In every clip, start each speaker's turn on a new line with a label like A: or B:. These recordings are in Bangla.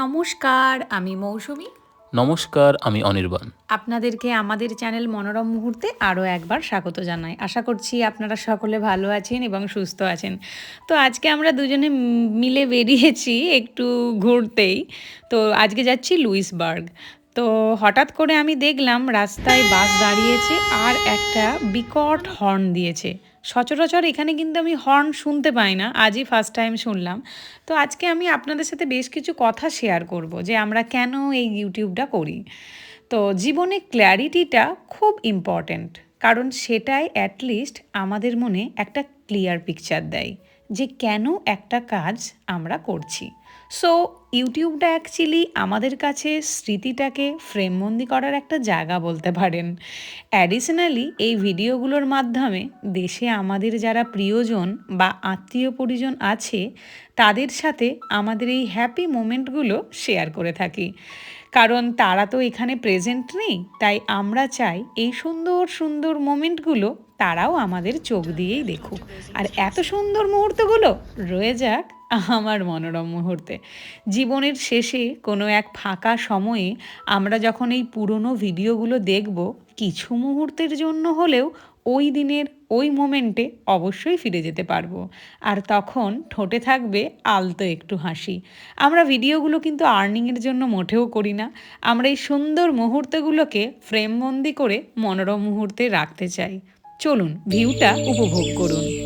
A: নমস্কার আমি মৌসুমি।
B: নমস্কার আমি অনির্বাণ।
A: আপনাদেরকে আমাদের চ্যানেল মনোরম মুহূর্তে আরও একবার স্বাগত জানাই। আশা করছি আপনারা সকলে ভালো আছেন এবং সুস্থ আছেন। তো আজকে আমরা দুজনে মিলে বেরিয়েছি একটু ঘুরতেই। তো আজকে যাচ্ছি লুইসবার্গ। তো হঠাৎ করে আমি দেখলাম রাস্তায় বাস দাঁড়িয়েছে আর একটা বিকট হর্ন দিয়েছে। সচরাচর এখানে কিন্তু আমি হর্ন শুনতে পাই না, আজই ফার্স্ট টাইম শুনলাম। তো আজকে আমি আপনাদের সাথে বেশ কিছু কথা শেয়ার করব যে আমরা কেন এই ইউটিউবটা করি। তো জীবনে ক্ল্যারিটিটা খুব ইম্পর্ট্যান্ট কারণ সেটাই অ্যাটলিস্ট আমাদের মনে একটা ক্লিয়ার পিকচার দেয় যে কেন একটা কাজ আমরা করছি। সো ইউটিউবটা অ্যাকচুয়ালি আমাদের কাছে স্মৃতিটাকে ফ্রেমবন্দি করার একটা জায়গা বলতে পারেন। অ্যাডিশনালি এই ভিডিওগুলোর মাধ্যমে দেশে আমাদের যারা প্রিয়জন বা আত্মীয় পরিজন আছে, তাদের সাথে আমাদের এই হ্যাপি মোমেন্টগুলো শেয়ার করে থাকি। কারণ তারা তো এখানে প্রেজেন্ট নেই, তাই আমরা চাই এই সুন্দর সুন্দর মোমেন্টগুলো তারাও আমাদের চোখ দিয়েই দেখুক। আর এত সুন্দর মুহূর্তগুলো রয়ে যাক আমার মনোরম মুহূর্তে। জীবনের শেষে কোনো এক ফাঁকা সময়ে আমরা যখন এই পুরনো ভিডিওগুলো দেখব, কিছু মুহূর্তের জন্য হলেও ওই দিনের ওই মোমেন্টে অবশ্যই ফিরে যেতে পারব। আর তখন ঠোঁটে থাকবে আলতো একটু হাসি। আমরা ভিডিওগুলো কিন্তু আর্নিংয়ের জন্য মোটেও করি না। আমরা এই সুন্দর মুহূর্তগুলোকে ফ্রেমবন্দি করে মনোরম মুহূর্তে রাখতে চাই। চলুন ভিউটা উপভোগ করুন।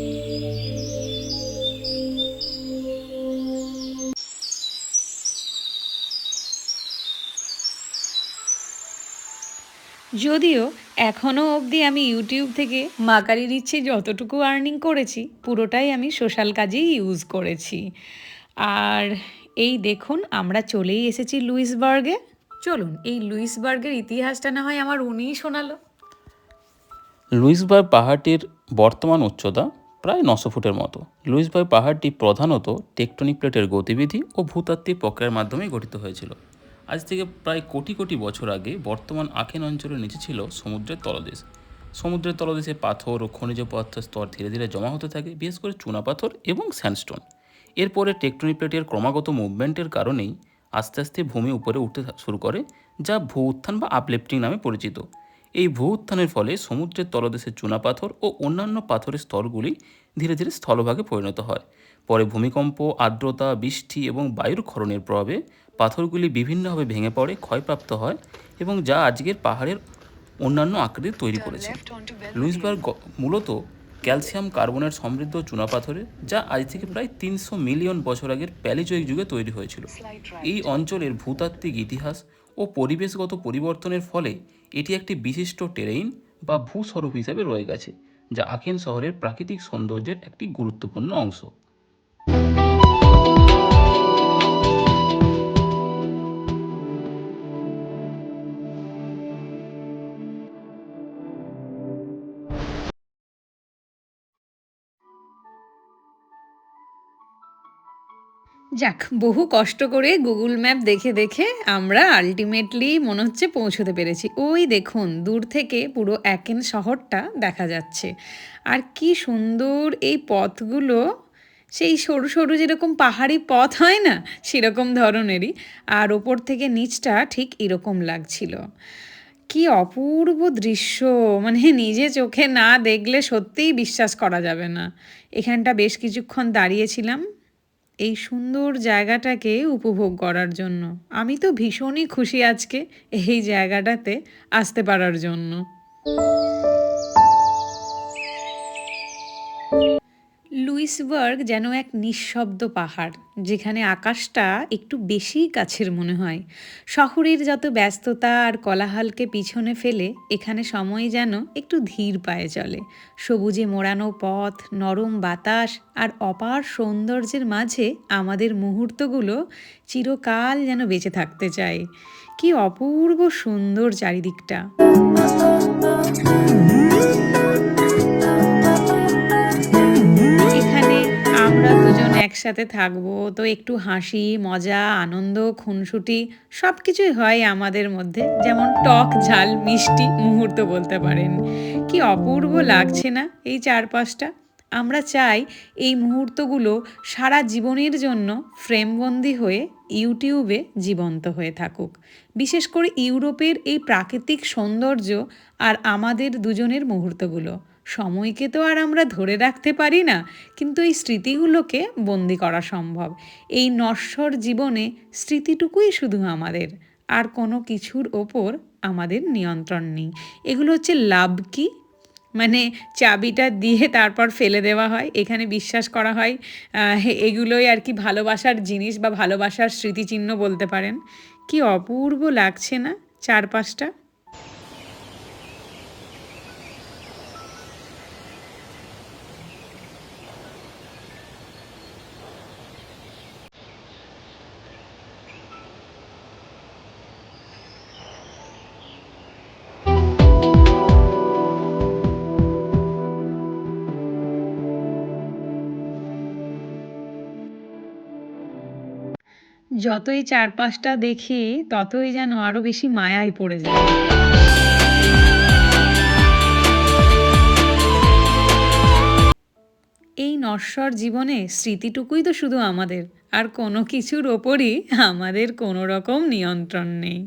A: যদিও এখনও অবধি আমি ইউটিউব থেকে মাকারির ইচ্ছে যতটুকু আর্নিং করেছি, পুরোটাই আমি সোশ্যাল কাজেই ইউজ করেছি। আর এই দেখুন, আমরা চলেই এসেছি লুইসবার্গে। চলুন, এই লুইসবার্গের ইতিহাসটা না হয় আমার উনিই শোনালো।
B: লুইসবার্গ পাহাড়টির বর্তমান উচ্চতা প্রায় নশো ফুটের মতো। লুইসবার্গ পাহাড়টি প্রধানত টেকটনিক প্লেটের গতিবিধি ও ভূতাত্ত্বিক প্রক্রিয়ার মাধ্যমে গঠিত হয়েছিল। আজ থেকে প্রায় কোটি কোটি বছর আগে বর্তমান আখেন অঞ্চলের নিচে ছিল সমুদ্রের তলদেশ। সমুদ্রের তলদেশে পাথর ও খনিজ পদার্থের স্তর ধীরে ধীরে জমা হতে থাকে, বিশেষ করে চুনাপাথর এবং স্যান্ডস্টোন। এরপরে টেকটনিক প্লেটের ক্রমাগত মুভমেন্টের কারণেই আস্তে আস্তে ভূমি উপরে উঠতে শুরু করে, যা ভূ উত্থান বা আপলিফটিং নামে পরিচিত। এই ভূ উত্থানের ফলে সমুদ্রের তলদেশের চুনাপাথর ও অন্যান্য পাথরের স্তরগুলি ধীরে ধীরে স্থলভাগে পরিণত হয়। পরে ভূমিকম্প, আর্দ্রতা, বৃষ্টি এবং বায়ুর ক্ষরণের প্রভাবে পাথরগুলি বিভিন্নভাবে ভেঙে পড়ে ক্ষয়প্রাপ্ত হয় এবং যা আজকের পাহাড়ের অন্যান্য আকৃতি তৈরি করেছে। লুইসবার্গ মূলত ক্যালসিয়াম কার্বনের সমৃদ্ধ চুনাপাথরে যা আজ থেকে প্রায় তিনশো মিলিয়ন বছর আগের প্যালিজয়িক যুগে তৈরি হয়েছিল। এই অঞ্চলের ভূতাত্ত্বিক ইতিহাস ও পরিবেশগত পরিবর্তনের ফলে এটি একটি বিশিষ্ট টেরেইন বা ভূস্বরূপ হিসেবে রয়ে গেছে যা আখেন শহরের প্রাকৃতিক সৌন্দর্যের একটি গুরুত্বপূর্ণ অংশ।
A: যাক, বহু কষ্ট করে গুগল ম্যাপ দেখে দেখে আমরা আলটিমেটলি মনে হচ্ছে পৌঁছতে পেরেছি। ওই দেখুন, দূর থেকে পুরো একেন শহরটা দেখা যাচ্ছে। আর কি সুন্দর এই পথগুলো। সেই সরু সরু যেরকম পাহাড়ি পথ হয় না, সেরকম ধরনেরই। আর ওপর থেকে নিচটা ঠিক এরকম লাগছিল। কি অপূর্ব দৃশ্য। মানে নিজে চোখে না দেখলে সত্যিই বিশ্বাস করা যাবে না। এখানটা বেশ কিছুক্ষণ দাঁড়িয়েছিলাম। এই সুন্দর জায়গাটাকে উপভোগ করার জন্য। আমি তো ভীষণই খুশি আজকে এই জায়গাটাতে আসতে পারার জন্য। লুইসবার্গ যেন এক নিঃশব্দ পাহাড়, যেখানে আকাশটা একটু বেশি কাছের মনে হয়। শহরের যত ব্যস্ততা আর কোলাহলকে পিছনে ফেলে, এখানে সময় যেন একটু ধীর পায়ে চলে। সবুজে মোড়ানো পথ, নরম বাতাস আর অপার সৌন্দর্যের মাঝে আমাদের মুহূর্তগুলো চিরকাল যেন বেঁচে থাকতে চায়। কি অপূর্ব সুন্দর চারিদিকটা। একসাথে থাকব, তো একটু হাসি, মজা, আনন্দ, খুনসুটি সব কিছুই হয় আমাদের মধ্যে। যেমন টক ঝাল, মিষ্টি মুহূর্ত বলতে পারেন। কি অপূর্ব লাগছে না এই চারপাশটা? আমরা চাই এই মুহূর্তগুলো সারা জীবনের জন্য ফ্রেমবন্দি হয়ে ইউটিউবে জীবন্ত হয়ে থাকুক। বিশেষ করে ইউরোপের এই প্রাকৃতিক সৌন্দর্য আর আমাদের দুজনের মুহূর্তগুলো। সময়কে তো আর আমরা ধরে রাখতে পারি না, কিন্তু এই স্মৃতিগুলোকে বন্দি করা সম্ভব। এই নশ্বর জীবনে স্মৃতিটুকুই শুধু আমাদের, আর কোনো কিছুর ওপর আমাদের নিয়ন্ত্রণ নেই। এগুলো হচ্ছে লাভ কি? মানে চাবিটা দিয়ে তারপর ফেলে দেওয়া হয়, এখানে বিশ্বাস করা হয় এগুলোই আর কি ভালোবাসার জিনিস বা ভালোবাসার স্মৃতিচিহ্ন বলতে পারেন। কি অপূর্ব লাগছে না চারপাশটা? যতই চারপাশটা দেখি, ততই যেন আরও বেশি মায়ায় পড়ে যায়। এই নশ্বর জীবনে স্মৃতিটুকুই তো শুধু আমাদের, আর কোনো কিছুর ওপরই আমাদের কোনো রকম নিয়ন্ত্রণ নেই।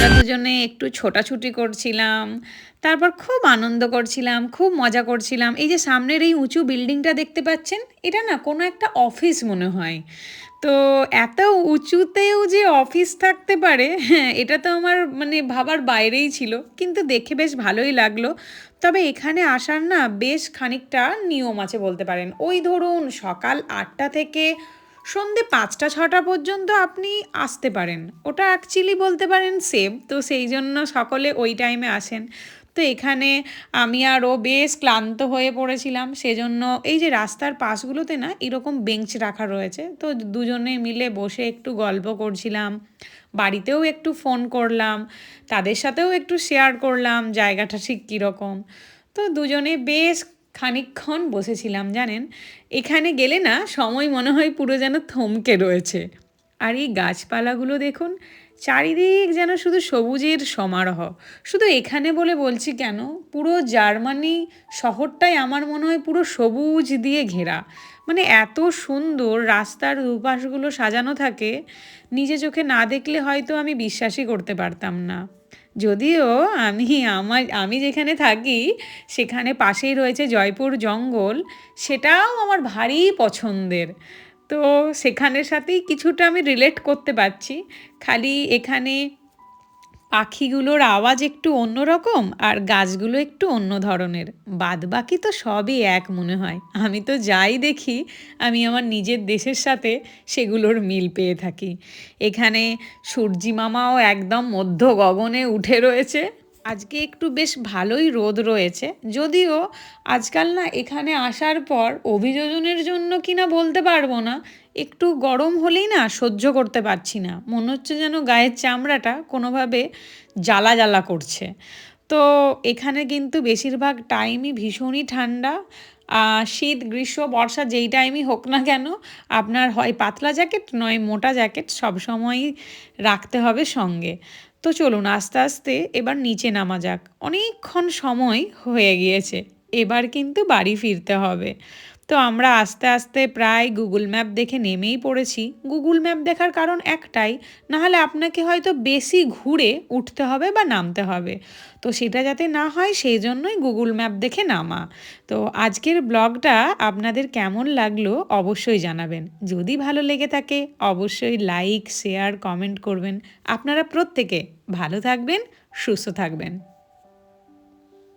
A: আমরা দুজনে একটু ছোটাছুটি করছিলাম, তারপর খুব আনন্দ করছিলাম, খুব মজা করছিলাম। এই যে সামনের এই উঁচু বিল্ডিংটা দেখতে পাচ্ছেন, এটা না কোনো একটা অফিস মনে হয়। তো এত উঁচুতেও যে অফিস থাকতে পারে হ্যাঁ এটা তো আমার মানে ভাবার বাইরেই ছিল, কিন্তু দেখে বেশ ভালোই লাগল। তবে এখানে আসার না বেশ খানিকটা নিয়ম আছে বলতে পারেন। ওই ধরুন সকাল আটটা থেকে সন্ধে পাঁচটা, ছটা পর্যন্ত আপনি আসতে পারেন। ওটা অ্যাকচুয়ালি বলতে পারেন সেভ তো সেই জন্য সকলে ওই টাইমে আসেন। তো এখানে আমি আরও বেশ ক্লান্ত হয়ে পড়েছিলাম, সেজন্য এই যে রাস্তার পাশগুলোতে না এরকম বেঞ্চ রাখা রয়েছে, তো দুজনে মিলে বসে একটু গল্প করছিলাম, বাড়িতেও একটু ফোন করলাম, তাদের সাথেও একটু শেয়ার করলাম, জায়গাটা ঠিক কীরকম। তো দুজনে বেশ খানিকক্ষণ বসেছিলাম, জানেন? এখানে গেলে না সময় মনে হয় পুরো যেন থমকে রয়েছে। আর এই গাছপালাগুলো দেখুন, চারিদিক যেন শুধু সবুজের সমারোহ। শুধু এখানে বলে বলছি কেন? পুরো জার্মানি শহরটাই আমার মনে হয় পুরো সবুজ দিয়ে ঘেরা। মানে এত সুন্দর রাস্তার দুপাশগুলো সাজানো থাকে, নিজে চোখে না দেখলে হয়তো আমি বিশ্বাসই করতে পারতাম না। যদিও আমি, আমার, আমি যেখানে থাকি, সেখানে পাশেই রয়েছে জয়পুর জঙ্গল, সেটাও আমার ভারী পছন্দের। তো সেখানের সাথেই কিছুটা আমি রিলেট করতে পারছি। খালি এখানে পাখিগুলোর আওয়াজ একটু অন্যরকম আর গাছগুলো একটু অন্য ধরনের। বাদ বাকি তো সবই এক মনে হয়। আমি তো যাই দেখি, আমি আমার নিজের দেশের সাথে সেগুলোর মিল পেয়ে থাকি। এখানে সূর্যি মামাও একদম মধ্য গগনে উঠে রয়েছে। আজকে একটু বেশ ভালোই রোদ রয়েছে। যদিও আজকাল না এখানে আসার পর অভিযোজনের জন্য কিনা বলতে পারব না। একটু গরম হলেই না সহ্য করতে পারছি না। মনে হচ্ছে যেন গায়ের চামড়াটা কোনোভাবে জ্বালা জ্বালা করছে। তো এখানে কিন্তু বেশিরভাগ টাইমই ভীষণই ঠান্ডা। শীত, গ্রীষ্ম, বর্ষা যেই টাইমই হোক না কেন, আপনার হয় পাতলা জ্যাকেট নয় মোটা জ্যাকেট সবসময়ই রাখতে হবে সঙ্গে। তো চলুন আস্তে আস্তে এবার নিচে নামা যাক। অনেকক্ষণ সময় হয়ে গিয়েছে, এবার কিন্তু বাড়ি ফিরতে হবে। তো আমরা আস্তে আস্তে প্রায় গুগল ম্যাপ দেখে নেমেই পড়েছি। গুগল ম্যাপ দেখার কারণ একটাই, নাহলে আপনাকে হয়তো বেশি ঘুরে উঠতে হবে বা নামতে হবে। তো সেটা যাতে না হয়, সেই জন্যই গুগল ম্যাপ দেখে নামা। তো আজকের ব্লগটা আপনাদের কেমন লাগল অবশ্যই জানাবেন। যদি ভালো লেগে থাকে, অবশ্যই লাইক শেয়ার কমেন্ট করবেন। আপনারা প্রত্যেকে ভালো থাকবেন, সুস্থ থাকবেন।